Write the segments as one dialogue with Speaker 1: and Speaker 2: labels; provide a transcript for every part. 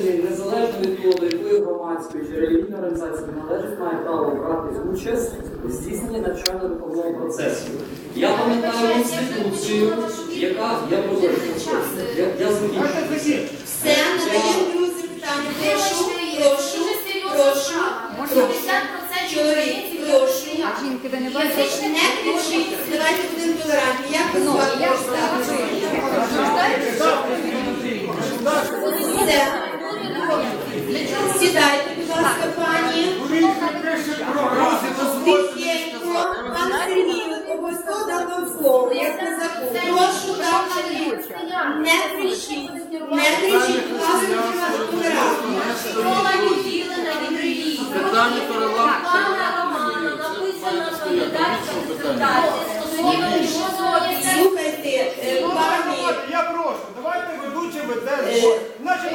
Speaker 1: громадянин, незалежно від того, до якої громадської чи релігійної організації належить, має право брати участь у здійсненні навчально-виховного процесу. Я пам'ятаю інституцію, яка я продовжую. Я, я закінчую.
Speaker 2: Все, надаємо друзі питання. Прошу, прошу, прошу. Чоловік, прошу.
Speaker 3: Жінки, ви не
Speaker 2: Не кричіть, давайте будемо толерантні. Як ви звати представитися? Все. Сідайте, будь ласка, пані. Тихенько. Пан Сергій, обов'язково дам вам слово. Як на закон. Прошу, так, не кричіть. Не кричіть, будь ласка, будемо толерантні.
Speaker 4: Школа відділена від релігії.
Speaker 5: Питання то.
Speaker 4: Пана Романа написана кандидатська дисертація стосовно його
Speaker 2: Слухайте, е, пані.
Speaker 6: Я прошу, давайте веде.
Speaker 2: Е,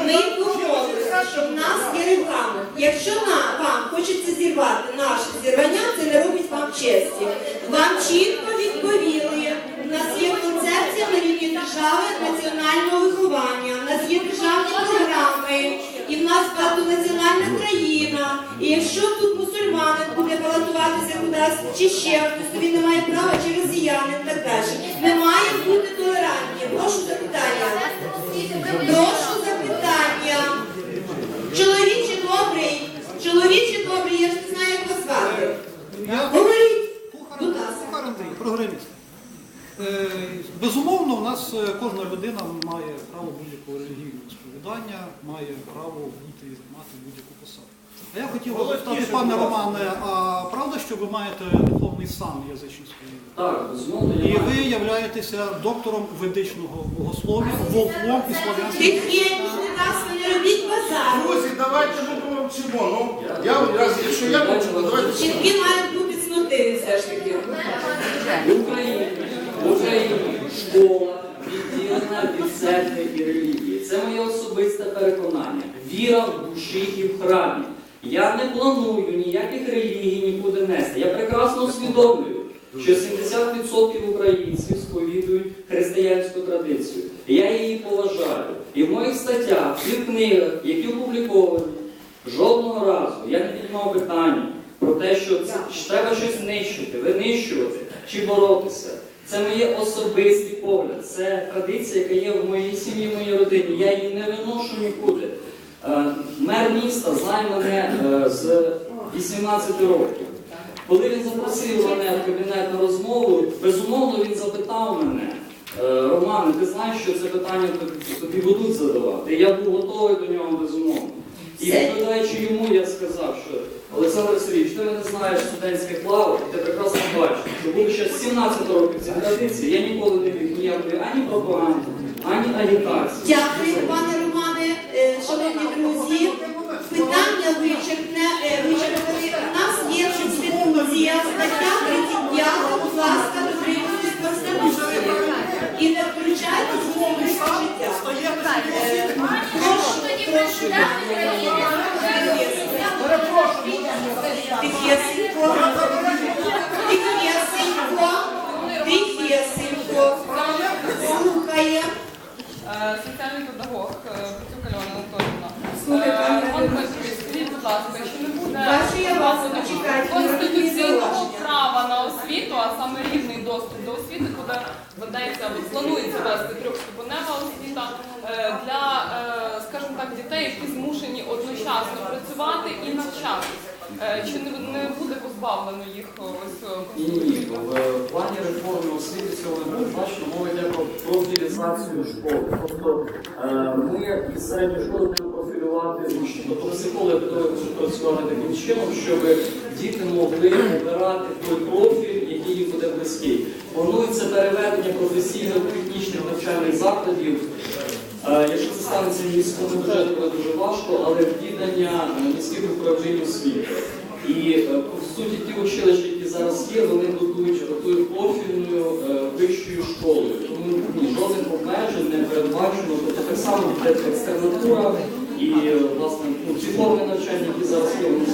Speaker 2: Ми домовилися, що в нас є регламент. Якщо на вам хочеться зірвати наше зірвання, це не робить вам честі. Вам чітко відповіли. У нас є концепція на рівні держави національного є державні програми, і в нас багатонаціональна країна. І якщо тут мусульманин буде балотуватися кудись чи ще хтось, то він не має права чи росіянин так далі. Ми маємо бути толерантні. Прошу запитання. Прошу запитання. Чоловіче добрий, чоловіче добрий, я ж не знаю, як вас звати. Говоріть, будь ласка.
Speaker 7: Кухар Андрій, програміст. Е, Безумовно, у нас е, кожна людина має право будь-якого релігійного сповідання, має право бути і займати будь-яку посаду. А я хотів би запитати, пане Романе, а правда, що ви маєте духовний сан язичницької?
Speaker 1: Так, безумовно,
Speaker 7: І
Speaker 1: я
Speaker 7: ви являєтеся доктором ведичного богослов'я, волхвом і
Speaker 2: базар.
Speaker 6: Друзі, давайте ми помовчимо. Ну, я, раз, якщо я мовчу, то давайте.
Speaker 2: Жінки мають бути цноти все ж таки.
Speaker 1: В Україні, в Україні школа відділена від церкви і релігії. Це моє особисте переконання. Віра в душі і в храмі. Я не планую ніяких релігій нікуди нести. Я прекрасно усвідомлюю, що 70% українців сповідують християнську традицію. Я її поважаю. І в моїх статтях, в книгах, які опубліковані, жодного разу я не піднімав питання про те, що треба щось нищити, винищувати чи боротися. Це моє особистий погляд, це традиція, яка є в моїй сім'ї, в моїй родині. Я її не виношу нікуди. Е, Мер міста знає мене е, з 18 років. Коли він запросив мене в кабінет на розмову, безумовно він запитав мене, «Е, Романе, ти знаєш, що це питання тобі- тобі будуть задавати? І я був готовий до нього безумовно. І відповідаючи йому, я сказав, що Олександр Сергійович, ти мене знаєш студентських лавок, і ти прекрасно бачиш, що будучи з 17 років цієї традиції, я ніколи не вів ніякої ані пропаганди, ані агітації.
Speaker 2: Дякую, пане Романе, Е, шановні друзі. Питання вичерпне, е, вичерпане. У нас є Конституція, стаття 35, будь ласка, дотримуйтесь Конституції. І не включайте життя. Е, Прошу, прошу. Тихесенько. Тихесенько. Тихесенько. Слухає.
Speaker 8: Соціальний педагог е, Пацюк Альона Анатолівна.
Speaker 2: Слухай,
Speaker 8: Е, Пан
Speaker 2: Альона.
Speaker 8: Скажіть, будь ласка, чи не буде
Speaker 2: Ваше я вас
Speaker 8: закону конституційного права на освіту, а саме рівний доступ до освіти, куди ведеться або планується вести трьохступенева освіта е, для, е, скажімо так, дітей, які змушені одночасно працювати і навчатися. Е, Чи не, не буде позбавлено їх ось е,
Speaker 1: Ні, ні, ні. В плані реформи освіти цього не буде. Бачите, мова йде про профілізацію школи. Тобто е, ми із середньої школи будемо профілювати учнів. Тобто психологи будуть працювати таким чином, щоб діти могли обирати той профіль, який їм буде близький. Планується переведення професійно-технічних навчальних закладів. Е, станеться в міському буде дуже важко, але віддання е, міських управлінь освіти. І в суті ті училища, які зараз є, вони будують тою профільною е, вищою школою. Тому ні, жодних обмежень не передбачено. Тобто так само йде екстернатура і е, власне ну, ці форми навчання, які зараз є, вони.